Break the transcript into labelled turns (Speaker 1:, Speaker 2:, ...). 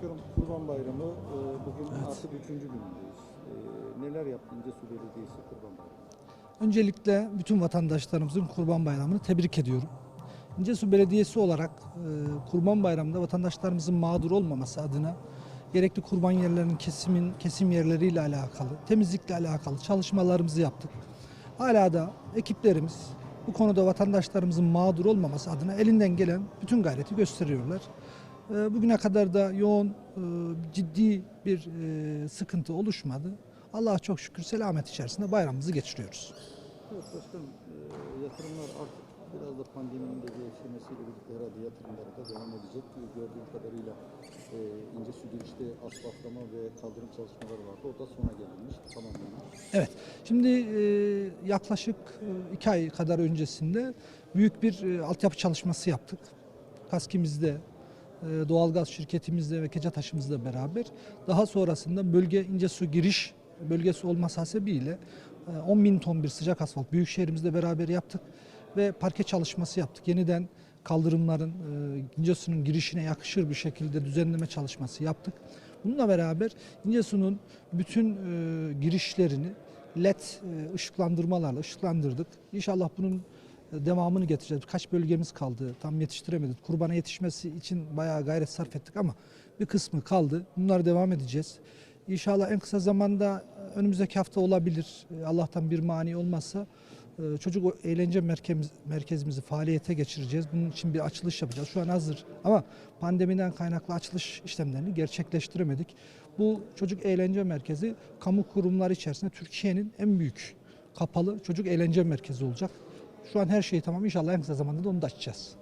Speaker 1: Başkanım Kurban Bayramı e, bugün artık üçüncü günündeyiz. E, neler yaptı İncesu Belediyesi Kurban Bayramı?
Speaker 2: Öncelikle bütün vatandaşlarımızın Kurban Bayramı'nı tebrik ediyorum. İncesu Belediyesi olarak e, Kurban Bayramı'nda vatandaşlarımızın mağdur olmaması adına gerekli kurban yerlerinin kesimin kesim yerleriyle alakalı, temizlikle alakalı çalışmalarımızı yaptık. Hala da ekiplerimiz bu konuda vatandaşlarımızın mağdur olmaması adına elinden gelen bütün gayreti gösteriyorlar. E, Bugüne kadar da yoğun, e, ciddi bir e, sıkıntı oluşmadı. Allah'a çok şükür selamet içerisinde bayramımızı geçiriyoruz.
Speaker 1: Evet başkanım e, yatırımlar artık biraz da pandeminin de geçmesiyle birlikte herhalde yatırımlara da devam edecek. Gördüğüm kadarıyla e, İncesu girişte asfaltlama ve kaldırım çalışmaları vardı. O da sona gelmiş, tamamlanmış.
Speaker 2: Evet, şimdi e, yaklaşık e, iki ay kadar öncesinde büyük bir e, altyapı çalışması yaptık. KASKİ'mizde, doğalgaz şirketimizle ve Kecataş'ımızla beraber. Daha sonrasında bölge ince su giriş bölgesi olması hasebiyle e, 10 bin ton bir sıcak asfalt büyükşehirimizle beraber yaptık ve parke çalışması yaptık. Yeniden kaldırımların e, İncesu'nun girişine yakışır bir şekilde düzenleme çalışması yaptık. Bununla beraber İncesu'nun bütün e, girişlerini LED e, ışıklandırmalarla ışıklandırdık. İnşallah bunun e, devamını getireceğiz. Kaç bölgemiz kaldı tam yetiştiremedik. Kurbana yetişmesi için bayağı gayret sarf ettik ama bir kısmı kaldı. Bunlar devam edeceğiz. İnşallah en kısa zamanda e, önümüzdeki hafta olabilir. E, Allah'tan bir mani olmazsa e, çocuk eğlence merkezimiz, merkezimizi faaliyete geçireceğiz. Bunun için bir açılış yapacağız. Şu an hazır ama pandemiden kaynaklı açılış işlemlerini gerçekleştiremedik. Bu çocuk eğlence merkezi kamu kurumları içerisinde Türkiye'nin en büyük kapalı çocuk eğlence merkezi olacak. Şu an her şey tamam. İnşallah en kısa zamanda da onu da açacağız.